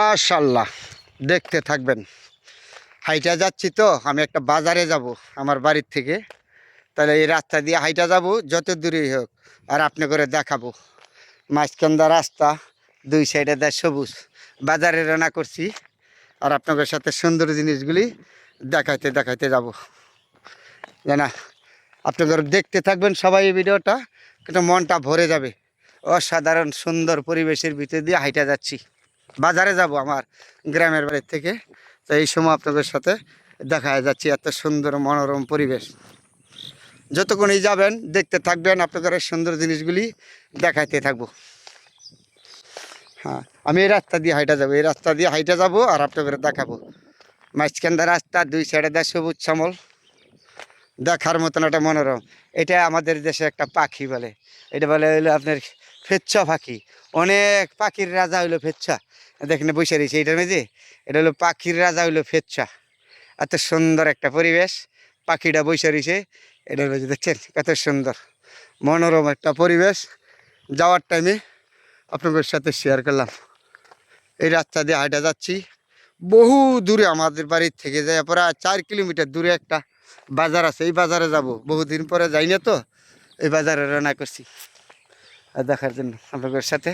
মাশাল্লাহ দেখতে থাকবেন। হাইটা যাচ্ছি তো, আমি একটা বাজারে যাব আমার বাড়ির থেকে। তাহলে এই রাস্তা দিয়ে হাইটা যাব, যত দূরেই হোক, আর আপনি করে দেখাবো। মাঝখানদা রাস্তা, দুই সাইডে দেয় সবুজ। বাজারে রান্না করছি, আর আপনাদের সাথে সুন্দর জিনিসগুলি দেখাইতে দেখাইতে যাব। জানা আপনাদের দেখতে থাকবেন সবাই এই ভিডিওটা, কিন্তু মনটা ভরে যাবে। অসাধারণ সুন্দর পরিবেশের ভিতর দিয়ে হাইটা যাচ্ছি। বাজারে যাব আমার গ্রামের বাড়ির থেকে। তো এই সময় আপনাদের সাথে দেখা যাচ্ছি এত সুন্দর মনোরম পরিবেশ। যতক্ষণই যাবেন, দেখতে থাকবেন, আপনাদের সুন্দর জিনিসগুলি দেখাইতে থাকব। হ্যাঁ আমি এই রাস্তা দিয়ে হাইটা যাব, এই রাস্তা দিয়ে হাইটা যাব আর আপনাদের দেখাবো। মাঝখানদা রাস্তা, দুই সাইডে দেয় সবুজ শ্যামল দেখার মতন একটা মনোরম। এটা আমাদের দেশে একটা পাখি বলে। এটা বলে হইল আপনার ফেচ্ছা পাখি। অনেক পাখির রাজা হইল ফেচ্ছা। দেখেন বসে রয়েছে এটার মেঝে এটা হলো পাখির রাজা হইল ফেচ্ছা এত সুন্দর একটা পরিবেশ। পাখিটা বসে রয়েছে এটার মেঝে দেখছেন? কত সুন্দর। মনোরম একটা পরিবেশ। যাওয়ার টাইমে আপনাদের সাথে শেয়ার করলাম। এই রাস্তা দিয়ে হাঁটা যাচ্ছি। বহু দূরে আমাদের বাড়ির থেকে যায়, প্রায় চার কিলোমিটার দূরে একটা বাজার আছে। এই বাজারে যাব। বহুদিন পরে যাই না তো। এই বাজারে রান্না করছি। আর দেখার জন্য আপনাদের সাথে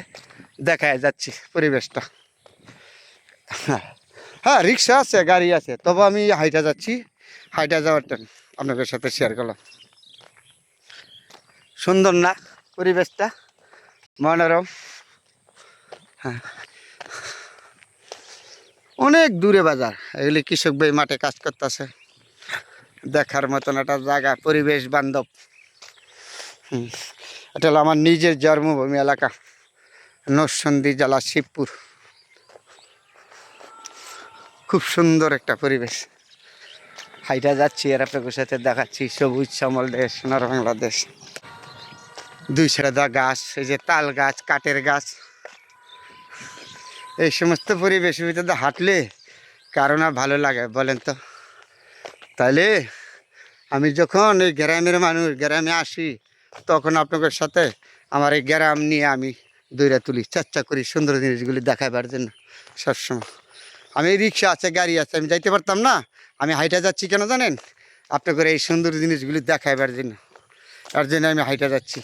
দেখায় যাচ্ছি পরিবেশটা। হ্যাঁ রিক্সা আছে, গাড়ি আছে। তবে আমি হাইটা যাচ্ছি। হাইটা যাওয়ার টাইম আপনাদের সাথে শেয়ার করলাম। সুন্দর না পরিবেশটা? মনোরম। হ্যাঁ। অনেক দূরে বাজার। এগুলি কৃষক ভাই মাঠে কাজ করতেছে। দেখার মতন একটা জায়গা, পরিবেশ বান্ধব। এটা হলো আমার নিজের জন্মভূমি এলাকা নরসন্দী জেলা শিবপুর। খুব সুন্দর একটা পরিবেশ। হাইটা যাচ্ছি আর আপনাদের সাথে দেখাচ্ছি, সবুজ সমল দেশ, সোনার বাংলাদেশ। দুই সাইডে গাছ, এই যে তাল গাছ, কাঠের গাছ। এই সমস্ত পরিবেশের ভিতরে হাঁটলে কারণ আর ভালো লাগে, বলেন তো। তাইলে আমি যখন এই গ্রামের মানুষ, গ্রামে আসি, তখন আপনাদের সাথে আমার এই গ্রাম নিয়ে আমি দৌড়া তুলি চেষ্টা করি, সুন্দর জিনিসগুলি দেখাবার জন্য সবসময়। আমি রিক্সা আছে, গাড়ি আছে, আমি যাইতে পারতাম না। আমি হাইটা যাচ্ছি কেন জানেন? আপনাদের এই সুন্দর জিনিসগুলি দেখাইবার জন্য। তার জন্য আমি হাইটা যাচ্ছি।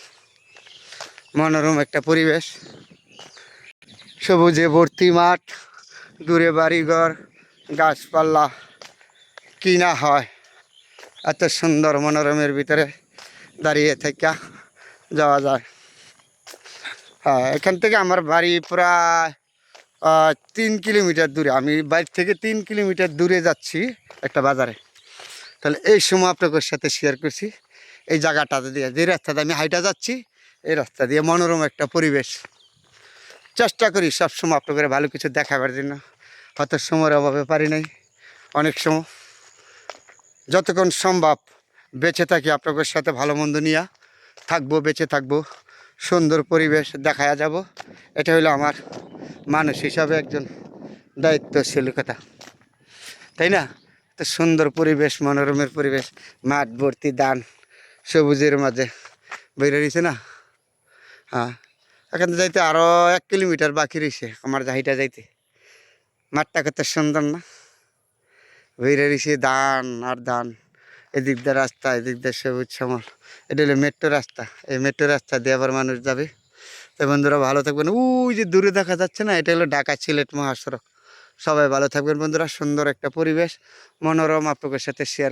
মনোরম একটা পরিবেশ। সবুজে ভর্তি মাঠ, দূরে বাড়িঘর, গাছপালা কিনা হয়। এত সুন্দর মনোরমের ভিতরে দাঁড়িয়ে থেকে যাওয়া যায়। হ্যাঁ এখান থেকে আমার বাড়ি প্রায় তিন কিলোমিটার দূরে। আমি বাড়ি থেকে তিন কিলোমিটার দূরে যাচ্ছি একটা বাজারে। তাহলে এই সময় আপনাদের সাথে শেয়ার করছি। এই জায়গাটাতে দিয়ে, যে রাস্তাতে আমি হাইটা যাচ্ছি, এই রাস্তা দিয়ে মনোরম একটা পরিবেশ। চেষ্টা করি সবসময় আপনাদের ভালো কিছু দেখাবার জন্য। হয়তো সময়ের অভাবে পারি নাই। অনেক সময়। যতক্ষণ সম্ভব বেঁচে থাকি আপনাদের সাথে, ভালো মন্দ নিয়ে থাকব, বেঁচে থাকব, সুন্দর পরিবেশ দেখায়া যাব। এটা হলো আমার মানুষ হিসাবে একজন দায়িত্বশীল কথা। তাই না? তো সুন্দর পরিবেশ, মনোরমের পরিবেশ, মাঠ ভর্তি দান সবুজের মাঝে বেরিয়ে রয়েছে না? হ্যাঁ এখান যাইতে আরও এক কিলোমিটার বাকি রয়েছে আমার যাইটা যাইতে। মাঠটা কত সুন্দর না? বেরিয়ে রয়েছে দান আর দান এদিক দিয়ে রাস্তা, এদিক দিয়ে সবুজ সমল। এটা হলো মেট্রো রাস্তা। এই মেট্রো রাস্তা দিয়ে আবার মানুষ যাবে। তো বন্ধুরা ভালো থাকবেন। ওই যে দূরে দেখা যাচ্ছে না, এটা হলো ঢাকা সিলেট মহাসড়ক। সবাই ভালো থাকবেন বন্ধুরা, সুন্দর একটা পরিবেশ, মনোরম আপনাদের সাথে শেয়ার